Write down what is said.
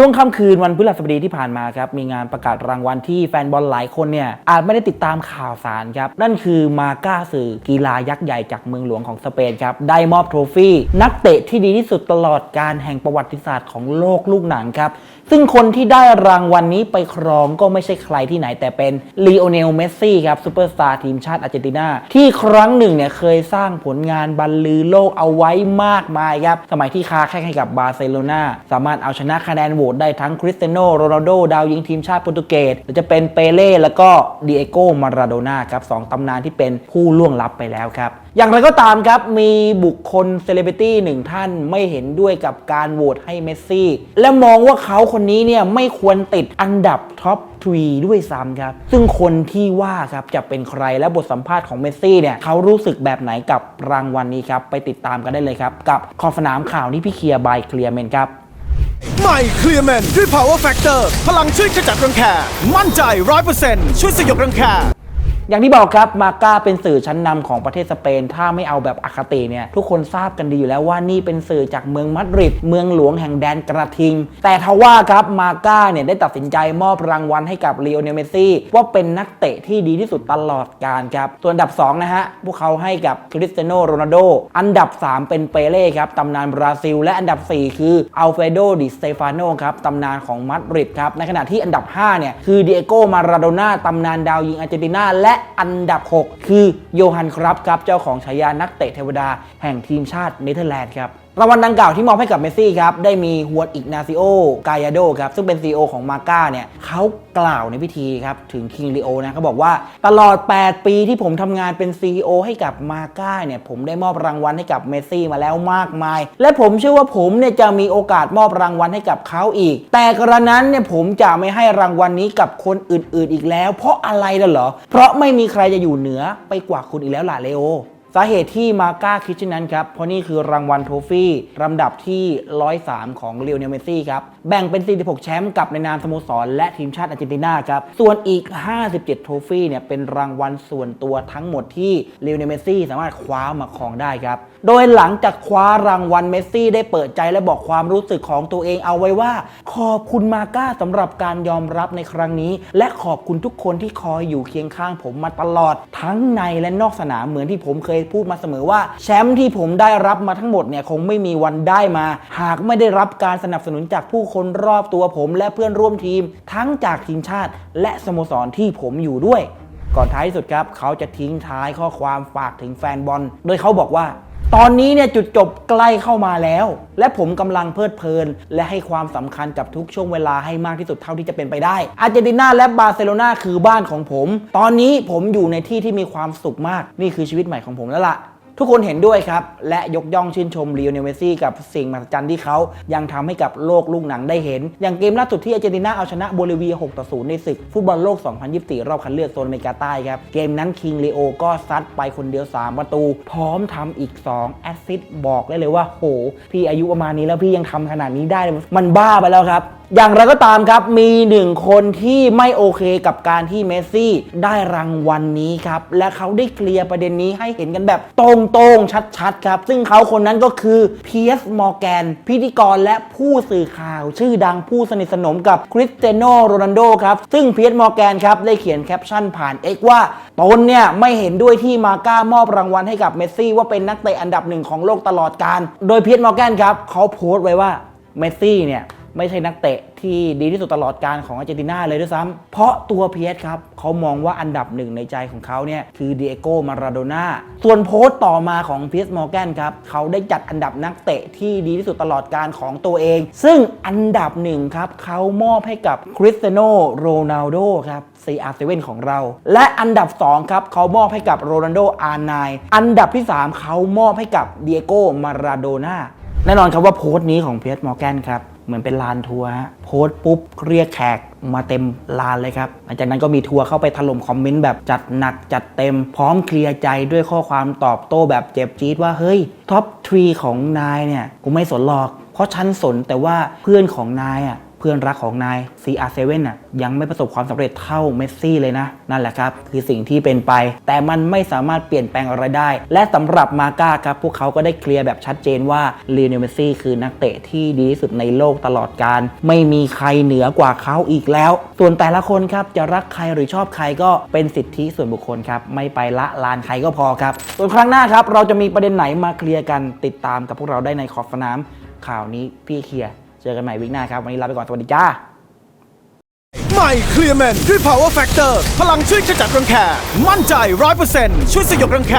ช่วงค่ำคืนวันพฤหัสบดีที่ผ่านมาครับมีงานประกาศรางวัลที่แฟนบอลหลายคนเนี่ยอาจไม่ได้ติดตามข่าวสารครับนั่นคือมาก้าสื่อกีฬายักษ์ใหญ่จากเมืองหลวงของสเปนครับได้มอบโทรฟี่นักเตะที่ดีที่สุดตลอดการแห่งประวัติศาสตร์ของโลกลูกหนังครับซึ่งคนที่ได้รางวัลนนี้ไปครองก็ไม่ใช่ใครที่ไหนแต่เป็นลีโอเนลเมสซี่ครับซูเปอร์สตาร์ทีมชาติอาร์เจนตินาที่ครั้งหนึ่งเนี่ยเคยสร้างผลงานบรรลือโลกเอาไว้มากมายครับสมัยที่ค้าแข่งให้กับบาร์เซโลนาสามารถเอาชนะคะแนนโหวตได้ทั้งคริสเตียโนโรนัลโดดาวยิงทีมชาติโปรตุเกสหรือจะเป็นเปเล่แล้วก็ดิเอโกมาราโดน่าครับสองตำนานที่เป็นผู้ล่วงลับไปแล้วครับ อย่างไรก็ตามครับมีบุคคลเซเลบริตี้หนึ่งท่านไม่เห็นด้วยกับการโหวตให้เมสซี่และมองว่าเขาคนนี้เนี่ยไม่ควรติดอันดับท็อปทรีด้วยซ้ำครับ ซึ่งคนที่ว่าครับจะเป็นใครและบทสัมภาษณ์ของเมสซี่เนี่ยเขารู้สึกแบบไหนกับรางวัลนี้ครับ ไปติดตามกันได้เลยครับ กับขอบสนามข่าวนี้พี่เคลียร์บายเคลียร์เมนครับ หม่เคลียร์แมนด้วย Power Factor พลังช่วยขจัดรังแค มั่นใจ 100%ช่วยสยบรังแค อย่างที่บอกครับมาก้าเป็นสื่อชั้นนำของประเทศสเปน ถ้าไม่เอาแบบอคติเนี่ยทุกคนทราบกันดีอยู่แล้วว่านี่เป็นสื่อจากเมืองมาดริดเมืองหลวงแห่งแดนกระทิง แต่ทว่าครับมาก้าเนี่ยได้ตัดสินใจมอบรางวัลให้กับลีโอเนลเมสซี่ว่าเป็นนักเตะที่ดีที่สุดตลอดกาลครับส่วนอันดับ 2 นะฮะ พวกเขาให้กับคริสเตียโนโรนัลโดอันดับ 3 เป็นเปเล่ครับตำนานบราซิล และอันดับ 4 คืออัลเฟโดดิสเตฟานโนครับตำนานของมาดริดครับในขณะที่อันดับ5เนี่ยคือดิเอโกมาราโดน่าตำนานดาวยิงอาร์เจนตินาและอันดับ 6 คือโยฮันครับครับ เจ้าของฉายานักเตะเทวดาแห่งทีมชาติเนเธอร์แลนด์ครับ รางวัลดังกล่าวที่มอบให้กับเมสซี่ครับ ได้มีฮวดอิกนาซิโอกายาโดครับ ซึ่งเป็น CEO ของมาก้าเนี่ยเขากล่าวในพิธีครับ ถึงคิงลีโอนะเขาบอกว่าตลอด 8 ปีที่ผมทำงานเป็น CEO ให้กับมาก้าเนี่ยผมได้มอบรางวัลให้กับเมสซี่มาแล้วมากมาย และผมเชื่อว่าผมเนี่ยจะมีโอกาสมอบรางวัลให้กับเขาอีก แต่กระนั้นเนี่ยผมจะไม่ให้รางวัลนี้กับคนอื่น ๆ อีกแล้ว เพราะอะไรล่ะเหรอ เพราะไม่มีใครจะอยู่เหนือไปกว่าคุณอีกแล้วล่ะเลโอ สาเหตุที่มาก้าคิดเช่นนั้นครับ เพราะนี่คือรางวัลโทฟี่ลำดับที่ 103 ของเลียวเนลเมซี่ครับ แบ่งเป็น 46 แชมป์กับในนามสโมสร และทีมชาติอาร์เจนตินาครับ ส่วนอีก 57 โทฟี่เนี่ยเป็นรางวัลส่วนตัวทั้งหมดที่เลียวเนลเมซี่สามารถคว้ามาครองได้ครับ โดยหลังจากคว้ารางวัลเมสซี่ได้เปิดใจและบอกความรู้สึกของตัวเองเอาไว้ว่า ขอบคุณมาก้าสำหรับการยอมรับในครั้งนี้ และขอบคุณทุกคนที่คอยอยู่เคียงข้างผมมาตลอดทั้งในและนอกสนามเหมือนที่ผมเคยพูดมาเสมอว่า แชมป์ที่ผมได้รับมาทั้งหมดเนี่ยคงไม่มีวันได้มา หากไม่ได้รับการสนับสนุนจากผู้คนรอบตัวผม และเพื่อนร่วมทีม ทั้งจากทีมชาติ และสโมสรที่ผมอยู่ด้วย ก่อนท้ายสุดครับเขาจะทิ้งท้ายข้อความฝากถึงแฟนบอล โดยเขาบอกว่า ตอนนี้เนี่ยจุดจบใกล้เข้ามาแล้ว และผมกำลังเพลิดเพลิน และให้ความสำคัญกับทุกช่วงเวลาให้มากที่สุดเท่าที่จะเป็นไปได้ อาร์เจนตินาและบาร์เซโลนาคือบ้านของผม ตอนนี้ผมอยู่ในที่ที่มีความสุขมาก นี่คือชีวิตใหม่ของผมแล้วล่ะ ทุกคนเห็นด้วยครับ และยกย่องชื่นชมลีโอเนลเมสซี่กับสิ่งมหัศจรรย์ที่เขายังทำให้กับโลกลูกหนังได้เห็น อย่างเกมล่าสุดที่อาร์เจนตินาเอาชนะโบลิเวีย 6 ต่อ 0 ในศึกฟุตบอลโลก 2024 รอบคัดเลือกโซนอเมริกาใต้ครับ เกมนั้นคิงเลโอก็ซัดไปคนเดียว 3 ประตู พร้อมทำอีก 2 แอสซิสต์บอกได้เลยว่าโหพี่อายุประมาณนี้แล้วพี่ยังทำขนาดนี้ได้ มันบ้าไปแล้วครับ อย่างไรก็ตามครับ มีหนึ่งคนที่ไม่โอเคกับการที่เมสซี่ได้รางวัลนนี้ครับ และเขาได้เคลียร์ประเด็นนี้ให้เห็นกันแบบตรงๆ ชัดๆ ครับ ซึ่งเขาคนนั้นก็คือเพียสมอร์แกน พิธีกรและผู้สื่อข่าว ชื่อดังผู้สนิทสนมกับคริสเตียโนโรนัลโดครับ ซึ่งเพียสมอร์แกนครับ ได้เขียนแคปชั่นผ่าน X ว่าตนเนี่ยไม่เห็นด้วยที่มาก้ามอบรางวัลให้กับเมสซี่ว่าเป็นนักเตะอันดับหนึ่งของโลกตลอดกาลโดยเพียสมอร์แกนครับเขาโพสต์ไว้ว่าเมสซี่เนี่ย ไม่ใช่นักเตะที่ดีที่สุดตลอดการของอาร์เจนตินาเลยด้วยซ้ำเพราะตัวเพียสครับเขามองว่าอันดับหนึ่งในใจของเขาเนี่ยคือเดียโก้มาราโดน่าส่วนโพสต์ต่อมาของเพียสมอร์แกนครับเขาได้จัดอันดับนักเตะที่ดีที่สุดตลอดการของตัวเอง ซึ่งอันดับหนึ่งครับเขามอบให้กับคริสเตียโนโรนัลโดครับ CR7 ของเรา และอันดับ 2 ครับเขามอบให้กับโรนัลโด R9 อันดับที่ 3 เขามอบให้กับเดียโก้มาราโดน่าแน่นอนครับว่าโพสต์นี้ของเพียสมอร์แกนครับ เหมือนเป็นลานทัวร์ฮะโพสต์ปุ๊บเรียกแขกมาเต็มลานเลยครับหลังจากนั้นก็มีทัวร์เข้าไปถล่มคอมเมนต์แบบจัดหนักจัดเต็ม พร้อมเคลียร์ใจด้วยข้อความตอบโต้แบบเจ็บจี๊ดว่าเฮ้ยท็อปทรีของนายเนี่ยกูไม่สนหรอก เพราะฉันสนแต่ว่าเพื่อนของนายอะ เพื่อนรักของนาย CR7 น่ะยังไม่ประสบความสำเร็จเท่าเมสซี่เลยนะ นั่นแหละครับ คือสิ่งที่เป็นไป แต่มันไม่สามารถเปลี่ยนแปลงอะไรได้ และสำหรับมาก้าครับ พวกเขาก็ได้เคลียร์แบบชัดเจนว่าลีโอเนลเมสซี่คือนักเตะที่ดีที่สุดในโลกตลอดการ ไม่มีใครเหนือกว่าเขาอีกแล้ว ส่วนแต่ละคนครับจะรักใครหรือชอบใครก็เป็นสิทธิส่วนบุคคลครับไม่ไปละลานใครก็พอครับส่วนครั้งหน้าครับเราจะมีประเด็นไหนมาเคลียร์กันติดตามกับพวกเราได้ในขอบสนามข่าวนี้พี่เคลียร์ เจอกันใหม่วิกหน้าครับ วันนี้ลาไปก่อน สวัสดีจ้า ใหม่เคลียร์แมนด้วย Power Factor พลังช่วยขจัดรังแค มั่นใจ 100%ช่วยสยบรังแค